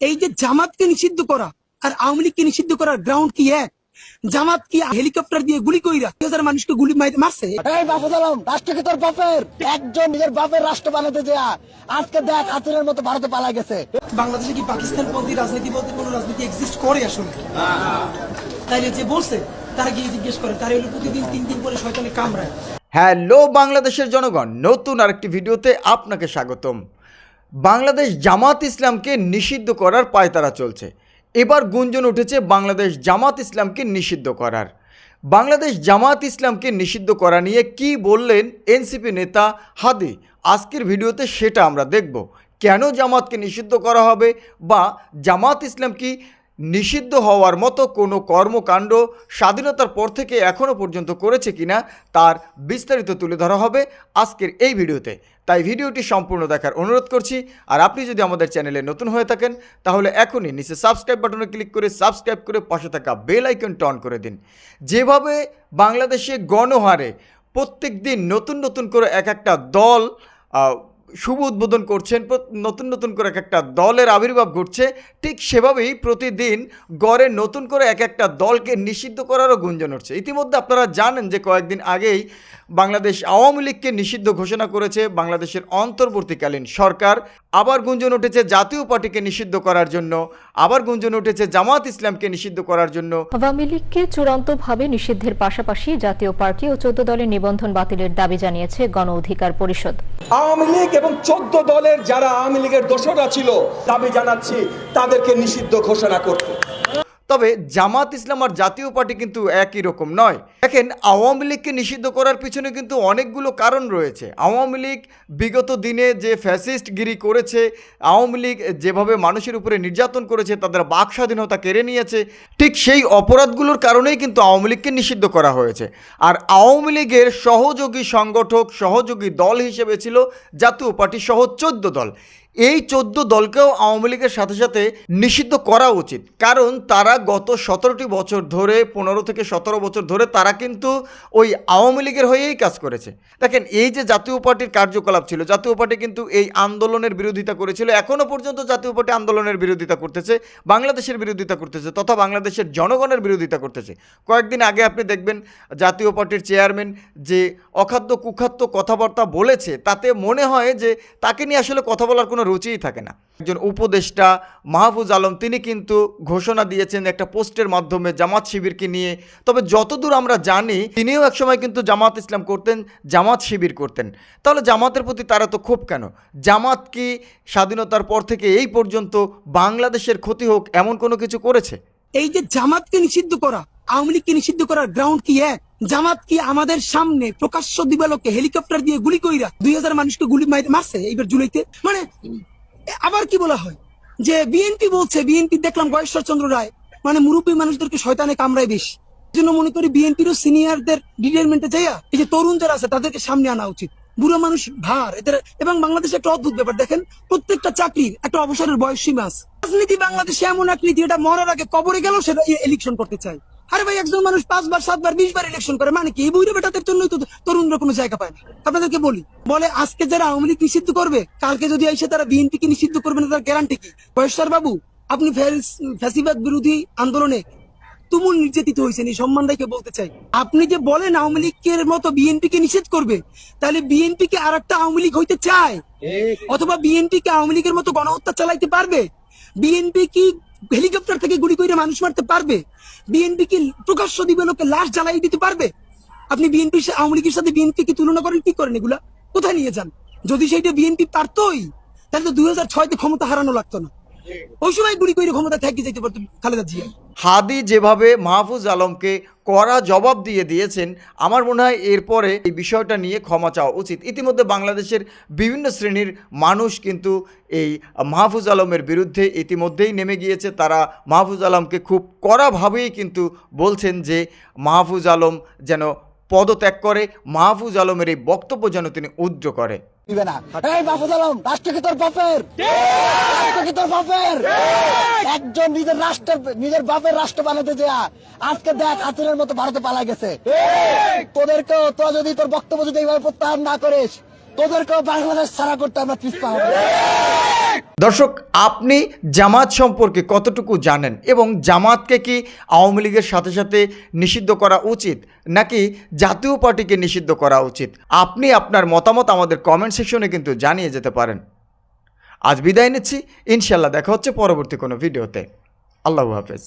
এই যে জামাতকে নিষিদ্ধ করা আর আওয়ামী লীগকে নিষিদ্ধ করার গ্রাউন্ড কি এক? জামাত কি হেলিকপ্টার দিয়ে গুলি কইরা হাজার মানুষকে গুলি মাইতে মারছে? এই বাপু আলম রাষ্ট্র কি তোর বাপের? একজন নিজের বাপের রাষ্ট্র বানাতে যা আজকে দেখ হাতুরের মতো ভারতে পালা গেছে। বাংলাদেশে কি পাকিস্তান পন্থী রাজনীতি বলতে কোনো রাজনীতি এক্সিস্ট করে আসলে? তাইলে যে বলছে তারা গিয়ে জিজ্ঞেস করে তারা হলো প্রতিদিন তিন দিন পরে শয়তানে কামড়ায়। হ্যালো বাংলাদেশের জনগণ নতুন আরেকটি ভিডিওতে আপনাকে স্বাগতম। বাংলাদেশ জামাত ইসলামকে নিষিদ্ধ করার পায়তারা চলছে। এবার গুঞ্জন উঠেছে বাংলাদেশ জামাত ইসলামকে নিষিদ্ধ করার। বাংলাদেশ জামাত ইসলামকে নিষিদ্ধ করা নিয়ে কি বললেন এনসিপি নেতা হাদি? আজকের ভিডিওতে সেটা আমরা দেখব। কেন জামাতকে নিষিদ্ধ করা হবে বা জামাত ইসলাম কি নিষিদ্ধ হওয়ার মতো কোনো কর্মকাণ্ড স্বাধীনতার পর থেকে এখনও পর্যন্ত করেছে কিনা তার বিস্তারিত তুলে ধরা হবে আজকের এই ভিডিওতে। তাই ভিডিওটি সম্পূর্ণ দেখার অনুরোধ করছি, আর আপনি যদি আমাদের চ্যানেলে নতুন হয়ে থাকেন, তাহলে এখনই নিচে সাবস্ক্রাইব বাটনে ক্লিক করে, সাবস্ক্রাইব করে পাশে থাকা বেল আইকন টন করে দিন। যেভাবে বাংলাদেশে গণহারে প্রত্যেক দিন নতুন নতুন করে এক একটা দল শুভ উদ্বোধন করছেন নতুন নতুন করে এক একটা দলের আবির্ভাব ঘটছে। ঠিক সেভাবেই প্রতিদিন গড়ে নতুন করে এক একটা দলকে নিষিদ্ধ করারও গুঞ্জন উঠছে। ইতিমধ্যে আপনারা জানেন যে কয়েকদিন আগেই বাংলাদেশ আওয়ামী লীগকে নিষিদ্ধ ঘোষণা করেছে বাংলাদেশের অন্তর্বর্তীকালীন সরকার। আবার গুঞ্জন উঠেছে জাতীয় পার্টিকে নিষিদ্ধ করার জন্য। আবার গুঞ্জন উঠেছে জামাত ইসলামকে নিষিদ্ধ করার জন্য। আওয়ামী লীগকে চূড়ান্তভাবে নিষিদ্ধের পাশাপাশি জাতীয় পার্টি ও চোদ্দ দলের নিবন্ধন বাতিলের দাবি জানিয়েছে গণ অধিকার পরিষদ। আওয়ামী লীগ এবং চোদ্দ দলের যারা আওয়ামী লীগের দোষরা ছিল দাবি জানাচ্ছি তাদেরকে নিষিদ্ধ ঘোষণা করতে। তবে জামাত ইসলাম আর জাতীয় পার্টি কিন্তু একই রকম নয়। দেখেন, আওয়ামী লীগকে নিষিদ্ধ করার পিছনে কিন্তু অনেকগুলো কারণ রয়েছে। আওয়ামী লীগ বিগত দিনে যে ফ্যাসিস্টগিরি করেছে, আওয়ামী লীগ যেভাবে মানুষের উপরে নির্যাতন করেছে, তাদের বাক স্বাধীনতা কেড়ে নিয়েছে, ঠিক সেই অপরাধগুলোর কারণেই কিন্তু আওয়ামী লীগকে নিষিদ্ধ করা হয়েছে। আর আওয়ামী লীগের সহযোগী সংগঠক, সহযোগী দল হিসেবে ছিল জাতীয় পার্টি সহ চোদ্দ দল। এই চোদ্দ দলকেও আওয়ামী লীগের সাথে সাথে নিষিদ্ধ করা উচিত। কারণ তারা গত সতেরোটি বছর ধরে, পনেরো থেকে সতেরো বছর ধরে তারা কিন্তু ওই আওয়ামী লীগের হয়েই কাজ করেছে। দেখেন, এই যে জাতীয় পার্টির কার্যকলাপ ছিল, জাতীয় পার্টি কিন্তু এই আন্দোলনের বিরোধিতা করেছিল এখনও পর্যন্ত জাতীয় পার্টি আন্দোলনের বিরোধিতা করতেছে, বাংলাদেশের বিরোধিতা করতেছে, তথা বাংলাদেশের জনগণের বিরোধিতা করতেছে। কয়েকদিন আগে আপনি দেখবেন জাতীয় পার্টির চেয়ারম্যান যে অখাদ্য কুখাদ্য কথাবার্তা বলেছে, তাতে মনে হয় যে তাকে নিয়ে আসলে কথা বলার কোনো রুচিই থাকে না। একজন উপদেষ্টা মাহফুজ আলম, তিনি কিন্তু ঘোষণা দিয়েছেন একটা পোস্টের মাধ্যমে জামাত শিবিরকে নিয়ে। তবে যতদূর আমরা জানি, তিনিও একসময় কিন্তু জামাত ইসলাম করতেন, জামাত শিবির করতেন। তাহলে জামাতের প্রতি তারা তো খুব কেন? জামাত কি স্বাধীনতার পর থেকে এই পর্যন্ত বাংলাদেশের ক্ষতি হোক এমন কোনো কিছু করেছে? এই যে জামাতকে নিষিদ্ধ করা, আওয়ামী লীগকে নিষিদ্ধ করার গ্রাউন্ড কি এক? জামাত কি আমাদের সামনে প্রকাশ্য দিবালোকে হেলিকপ্টার দিয়ে গুলি কইরা দুই হাজার মানুষকে গুলি মারছে এইবার জুলাইতে? মানে আবার কি বলা হয়? যে বিএনপি বলছে, বিএনপি, দেখলাম গয়েশ্বর চন্দ্র রায় মানে মুরব্বী মানুষদেরকে শয়তানে কামড়ায় বেশি। জন্য মনে করি বিএনপিরও সিনিয়রদের রিটায়ারমেন্টে যাইয়া, এই যে তরুণ যারা আছে, তাদেরকে সামনে আনা উচিত। বুড়ো মানুষ ভার, এদের, এবং বাংলাদেশে একটা অদ্ভুত ব্যাপার দেখেন, প্রত্যেকটা চাকরির একটা অবসরের বয়স সীমা রাজনীতি বাংলাদেশে এমন এক নীতি, এটা মরার আগে কবরে গেল সেটা ইলেকশন করতে চায়। আরে ভাই একজন মানুষ পাঁচবার সাতবার বিশ বার ইলেকশন করে মানে কি? এই বেটাদের জন্যই তো তরুণরা কোনো জায়গা পায় না। আপনাদেরকে বলি বলে আজকে যারা আওয়ামী লীগ নিষিদ্ধ করবে কালকে যদি এসে তারা বিএনপি কে নিষিদ্ধ করবে না তার গ্যারান্টি কি? বাবু আপনি ফ্যাসিবাদ বিরোধী আন্দোলনে তুমুল নির্যাতিত হয়েছেন এই সম্মান রেখে বলতে চাই। আপনি যে বলেন আওয়ামী লীগের মতো বিএনপি কে নিষেধ করবে তাহলে বিএনপি কে আর একটা আওয়ামী লীগ হইতে চায়? অথবা বিএনপি কে আওয়ামী লীগের মতো গণহত্যা চালাইতে পারবে? বিএনপি কি হেলিকপ্টার থেকে গুলি করে মানুষ মারতে পারবে? বিএনপি কি প্রকাশ্য দিবে লোকে লাশ জ্বালাই দিতে পারবে? আপনি বিএনপি আওয়ামী লীগের সাথে বিএনপি কি তুলনা করেন, কি করেন এগুলা? কোথায় নিয়ে যান? যদি সেইটা বিএনপি পারতই, তাহলে তো দুই হাজার ছয়তে ক্ষমতা হারানো লাগতো না। ওই সময় গুলি করে ক্ষমতা থেকে যেতে পারতো খালেদা জিয়া। হাদি যেভাবে মাহফুজ আলমকে কড়া জবাব দিয়ে দিয়েছেন, আমার মনে হয় এরপরে এই বিষয়টা নিয়ে ক্ষমা চাওয়া উচিত। ইতিমধ্যে বাংলাদেশের বিভিন্ন শ্রেণির মানুষ কিন্তু এই মাহফুজ আলমের বিরুদ্ধে ইতিমধ্যেই নেমে গিয়েছে। তারা মাহফুজ আলমকে খুব কড়াভাবেই কিন্তু বলছেন যে মাহফুজ আলম যেন পদত্যাগ করে মাহফুজ আলমের এই বক্তব্য যেন তিনি উদ্র করে। রাষ্ট্র রাষ্ট্র একজন নিজের রাষ্ট্রের, নিজের বাপের রাষ্ট্র বানাতে আজকে দেখ মতো ভারতে গেছে। তোরা যদি তোর বক্তব্য যদি প্রত্যাহার না করিস, তোদেরকেও বাংলাদেশ ছাড়া করতে আমরা হবে। দর্শক, আপনি জামাত সম্পর্কে কতটুকু জানেন এবং জামাতকে কি আওয়ামী লীগের সাথে সাথে নিষিদ্ধ করা উচিত নাকি জাতীয় পার্টিকে নিষিদ্ধ করা উচিত? আপনি আপনার মতামত আমাদের কমেন্ট সেকশনে কিন্তু জানিয়ে যেতে পারেন। আজ বিদায় নিচ্ছি। ইনশাল্লাহ দেখা হচ্ছে পরবর্তী কোনো ভিডিওতে। আল্লাহ হাফেজ।